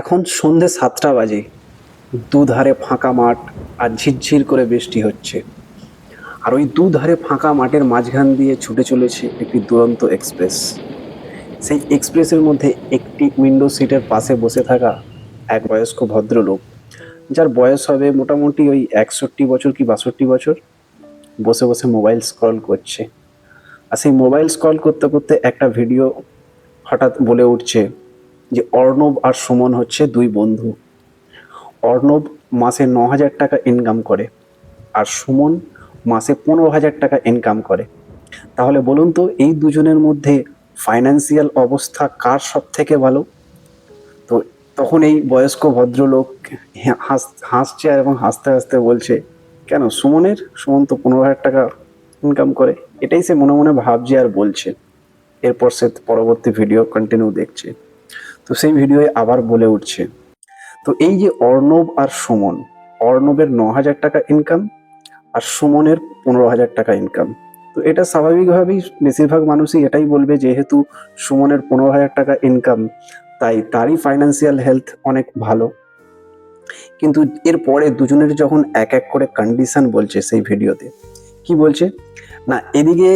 এখন সন্ধে সাতটা বাজে। দুধারে ফাঁকা মাঠ আর ঝিরঝির করে বৃষ্টি হচ্ছে। আর ওই দুধারে ফাঁকা মাঠের মাঝখান দিয়ে ছুটে চলেছে একটি দুরন্ত এক্সপ্রেস। সেই এক্সপ্রেসের মধ্যে একটি উইন্ডো সিটের পাশে বসে থাকা এক বয়স্ক ভদ্রলোক, যার বয়স হবে মোটামুটি ওই একষট্টি বছর কি বাষট্টি বছর, বসে বসে মোবাইল স্ক্রল করছে। আর সেই মোবাইল স্ক্রল করতে করতে একটা ভিডিও হঠাৎ বলে উঠছে যে অর্ণব আর সুমন হচ্ছে দুই বন্ধু। অর্ণব মাসে ন হাজার টাকা ইনকাম করে আর সুমন মাসে পনেরো হাজার টাকা ইনকাম করে। তাহলে বলুন তো, এই দুজনের মধ্যে ফাইন্যান্সিয়াল অবস্থা কার সব থেকে ভালো? তো তখন এই বয়স্ক ভদ্রলোক হাস, হাসছে এবং হাসতে হাসতে বলছে, কেন সুমনের? সুমন তো পনেরো হাজার টাকা ইনকাম করে। এটাই সে মনে মনে ভাবছে আর বলছে। এরপর সে পরবর্তী ভিডিও কন্টিনিউ দেখছে। তো সেই ভিডিওয়ে আবার বলে উঠছে। তো এই যে অর্ণব আর সুমন, অর্ণবের ন হাজার টাকা ইনকাম আর সুমনের পনেরো হাজার টাকা ইনকাম তো এটা স্বাভাবিকভাবেই বেশিরভাগ মানুষই এটাই বলবে, যেহেতু সুমনের পনেরো হাজার টাকা ইনকাম তাই তারই ফাইন্যান্সিয়াল হেলথ অনেক ভালো। কিন্তু এরপরে দুজনের যখন এক এক করে কন্ডিশন বলছে সেই ভিডিওতে, কি বলছে? না, এদিকে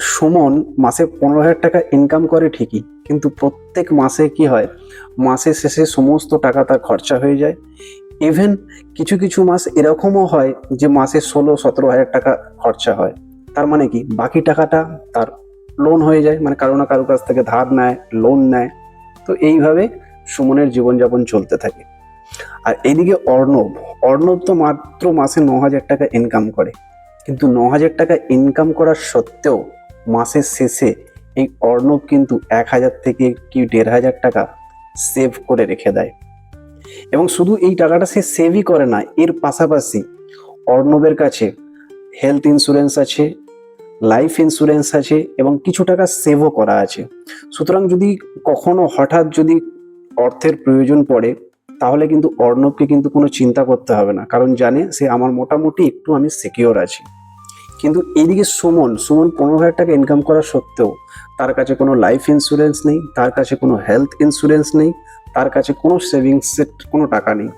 সুমন মাসে পনেরো হাজার টাকা ইনকাম করে ঠিকই, কিন্তু প্রত্যেক মাসে কি হয়? মাসের শেষে সমস্ত টাকা তার খরচা হয়ে যায়। ইভেন কিছু কিছু মাস এরকমও হয় যে মাসে ষোলো, সতেরো হাজার টাকা খরচা হয়। তার মানে কি? বাকি টাকাটা তার লোন হয়ে যায় মানে কারও না কারও কাছ থেকে ধার নেয় লোন নেয়। তো এইভাবে সুমনের জীবনযাপন চলতে থাকে। আর এদিকে অর্ণব অর্ণব তো মাত্র মাসে ন হাজার টাকা ইনকাম করে। কিন্তু ন হাজার টাকা ইনকাম করার সত্ত্বেও মাসের শেষে এই অর্ণব কিন্তু এক হাজার থেকে কি দেড় হাজার টাকা সেভ করে রেখে দেয়। এবং শুধু এই টাকাটা সে সেভই করে না, এর পাশাপাশি অর্ণবের কাছে হেলথ ইন্স্যুরেন্স আছে লাইফ ইন্স্যুরেন্স আছে এবং কিছু টাকা সেভও করা আছে। সুতরাং যদি কখনো হঠাৎ যদি অর্থের প্রয়োজন পড়ে, তাহলে কিন্তু অর্ণবকে কিন্তু কোনো চিন্তা করতে হবে না। কারণ জানে সে আমার মোটামুটি একটু আমি সিকিওর আছি। কিন্তু এইদিকে সুমন সুমন পনেরো হাজার টাকা ইনকাম করা সত্ত্বেও তার কাছে কোনো লাইফ ইন্স্যুরেন্স নেই, তার কাছে কোনো হেলথ ইন্স্যুরেন্স নেই, তার কাছে কোনো সেভিংসের কোনো টাকা নেই।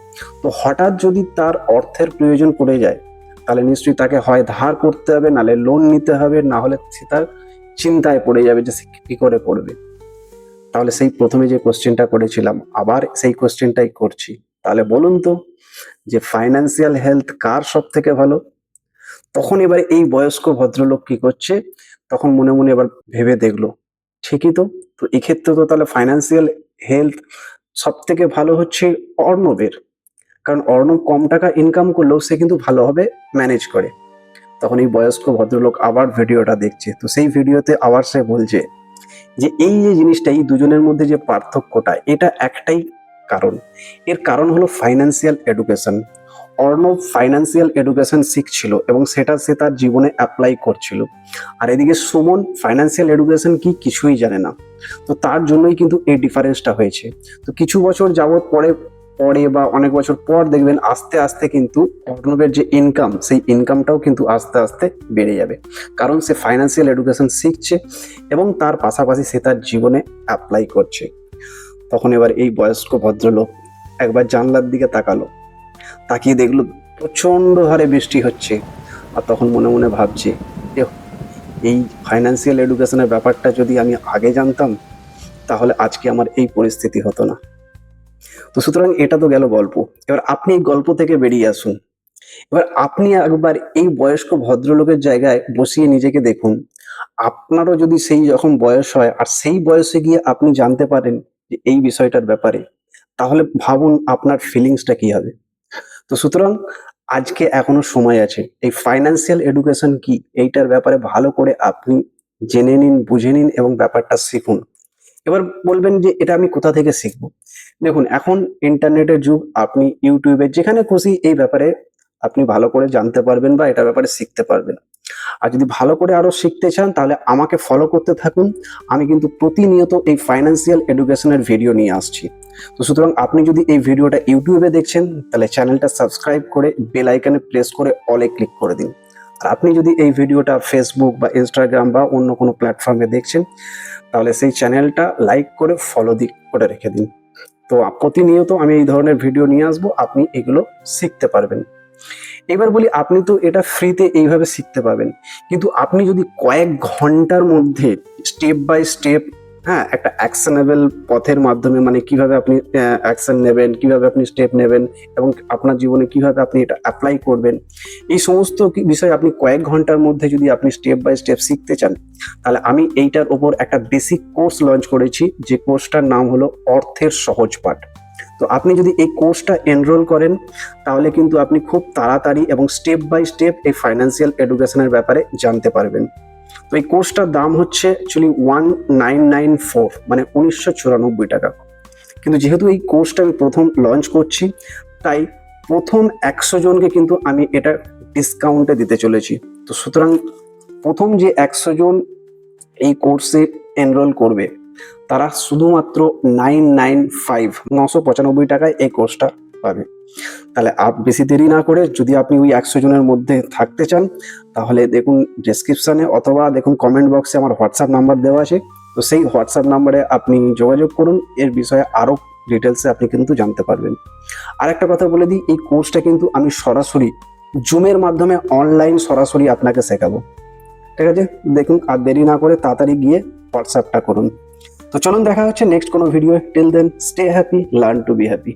তো হঠাৎ যদি তার অর্থের প্রয়োজন পড়ে যায়, তাহলে নিশ্চয়ই তাকে হয় ধার করতে হবে, নাহলে লোন নিতে হবে, না হলে সে তার চিন্তায় পড়ে যাবে যে সে কী করে করবে। তাহলে সেই প্রথমে যে কোশ্চেনটা করেছিলাম, আবার সেই কোশ্চেনটাই করছি। তাহলে বলুন তো যে ফাইন্যান্সিয়াল হেলথ কার সব থেকে ভালো? তখন এবার এই বয়স্ক ভদ্রলোক কি করছে? তখন মনে মনে এবার ভেবে দেখল, ঠিকই তো। তো এক্ষেত্রে তো তাহলে ফাইন্যান্সিয়াল হেলথ সব থেকে ভালো হচ্ছে অর্ণবের। কারণ অর্ণব কম টাকা ইনকাম করলেও সে কিন্তু ভালোভাবে ম্যানেজ করে। তখন এই বয়স্ক ভদ্রলোক আবার ভিডিওটা দেখছে। তো সেই ভিডিওতে আবার সে বলছে যে, এই যে জিনিসটা, এই দুজনের মধ্যে যে পার্থক্যটা, এটা একটাই কারণ। এর কারণ হলো financial education Arnab financial education শিখছিল এবং সেটা সে তার জীবনে অ্যাপ্লাই করছিল। আর এদিকে সুমন ফাইন্যান্সিয়াল এডুকেশন কি কিছুই জানে না। তো তার জন্যই কিন্তু এই ডিফারেন্সটা হয়েছে। তো কিছু বছর যাবৎ পরে পরে বা অনেক বছর পর দেখবেন আস্তে আস্তে কিন্তু অর্ণবের যে ইনকাম সেই ইনকামটাও কিন্তু আস্তে আস্তে বেড়ে যাবে। কারণ সে ফাইন্যান্সিয়াল এডুকেশন শিখছে এবং তার পাশাপাশি সে তার জীবনে অ্যাপ্লাই করছে। তখন এবার এই বয়স্ক ভদ্রলোক একবার জানলার দিকে তাকালো। তাকিয়ে দেখল প্রচণ্ড হারে বৃষ্টি হচ্ছে। আর তখন মনে মনে ভাবছে যে এই ফাইন্যান্সিয়াল এডুকেশনের ব্যাপারটা যদি আমি আগে জানতাম, তাহলে আজকে আমার এই পরিস্থিতি হতো না। তো সুতরাং এটা তো গেল গল্প। এবার আপনি এই গল্প থেকে বেরিয়ে আসুন। এবার আপনি একবার এই বয়স্ক ভদ্রলোকের জায়গায় বসিয়ে নিজেকে দেখুন। আপনারও যদি সেই যখন বয়স হয়, আর সেই বয়সে গিয়ে আপনি জানতে পারেন যে এই বিষয়টার ব্যাপারে, তাহলে ভাবুন আপনার ফিলিংসটা কি হবে। তো সুতরাং আজকে এখনও সময় আছে, এই ফাইন্যান্সিয়াল এডুকেশন কি, এইটার ব্যাপারে ভালো করে আপনি জেনে নিন, বুঝে নিন এবং ব্যাপারটা শিখুন। এবার বলবেন যে এটা আমি কোথা থেকে শিখব? দেখুন, এখন ইন্টারনেটের যুগ, আপনি ইউটিউবে যেখানে খুশি এই ব্যাপারে আপনি ভালো করে জানতে পারবেন বা এটা ব্যাপারে শিখতে পারবেন। আর যদি ভালো করে আরও শিখতে চান, তাহলে আমাকে ফলো করতে থাকুন। আমি কিন্তু প্রতিনিয়ত এই ফাইন্যান্সিয়াল এডুকেশনের ভিডিও নিয়ে আসছি। তো সুতরাং আপনি যদি এই ভিডিওটা ইউটিউবে দেখছেন, তাহলে চ্যানেলটা সাবস্ক্রাইব করে বেল আইকনে প্রেস করে অলে ক্লিক করে দিন। আর আপনি যদি এই ভিডিওটা ফেসবুক বা ইনস্টাগ্রাম বা অন্য কোনো প্ল্যাটফর্মে দেখছেন, তাহলে সেই চ্যানেলটা লাইক করে ফলো দিক করে রেখে দিন। তো প্রতিনিয়ত আমি এই ধরনের ভিডিও নিয়ে আসব, আপনি এগুলো শিখতে পারবেন। এবার বলি, আপনি তো এটা ফ্রিতে এইভাবে শিখতে পাবেন কিন্তু আপনি যদি কয়েক ঘণ্টার মধ্যে স্টেপ বাই স্টেপ হ্যাঁ একটা অ্যাকশনেবল পথের মাধ্যমে মানে কীভাবে আপনি অ্যাকশন নেবেন, কীভাবে আপনি স্টেপ নেবেন এবং আপনার জীবনে কীভাবে আপনি এটা অ্যাপ্লাই করবেন, এই সমস্ত বিষয় আপনি কয়েক ঘণ্টার মধ্যে যদি আপনি স্টেপ বাই স্টেপ শিখতে চান, তাহলে আমি এইটার ওপর একটা বেসিক কোর্স লঞ্চ করেছি, যে কোর্সটার নাম হলো অর্থের সহজ পাঠ। তো আপনি যদি এই কোর্সটা এনরোল করেন, তাহলে কিন্তু আপনি খুব তাড়াতাড়ি এবং স্টেপ বাই স্টেপ এই ফাইন্যান্সিয়াল এডুকেশনের ব্যাপারে জানতে পারবেন। তো এই কোর্সটার দাম হচ্ছে actually one nine nine four মানে উনিশশো চুরানব্বই টাকা। কিন্তু যেহেতু এই কোর্সটা আমি প্রথম লঞ্চ করছি, তাই প্রথম একশো জনকে কিন্তু আমি এটা ডিসকাউন্টে দিতে চলেছি। তো সুতরাং প্রথম যে একশো জন এই কোর্সে এনরোল করবে তারা শুধুমাত্র নাইন নাইন ফাইভ নশো পঁচানব্বই টাকায় এই কোর্সটা পাবে। তাহলে আপ বেশি দেরি না করে যদি আপনি ওই একশো জনের মধ্যে থাকতে চান, তাহলে দেখুন ডেসক্রিপশনে অথবা দেখুন কমেন্ট বক্সে আমার হোয়াটসঅ্যাপ নাম্বার দেওয়া আছে। তো সেই হোয়াটসঅ্যাপ নাম্বারে আপনি যোগাযোগ করুন, এর বিষয়ে আরও ডিটেলসে আপনি কিন্তু জানতে পারবেন। আরেকটা কথা বলে দিই, এই কোর্সটা কিন্তু আমি সরাসরি জুমের মাধ্যমে অনলাইন সরাসরি আপনাকে শেখাবো। ঠিক আছে? দেখুন, আর দেরি না করে তাড়াতাড়ি গিয়ে হোয়াটসঅ্যাপটা করুন। তো চলুন দেখা হচ্ছে নেক্সট কোনো video till then stay happy learn to be happy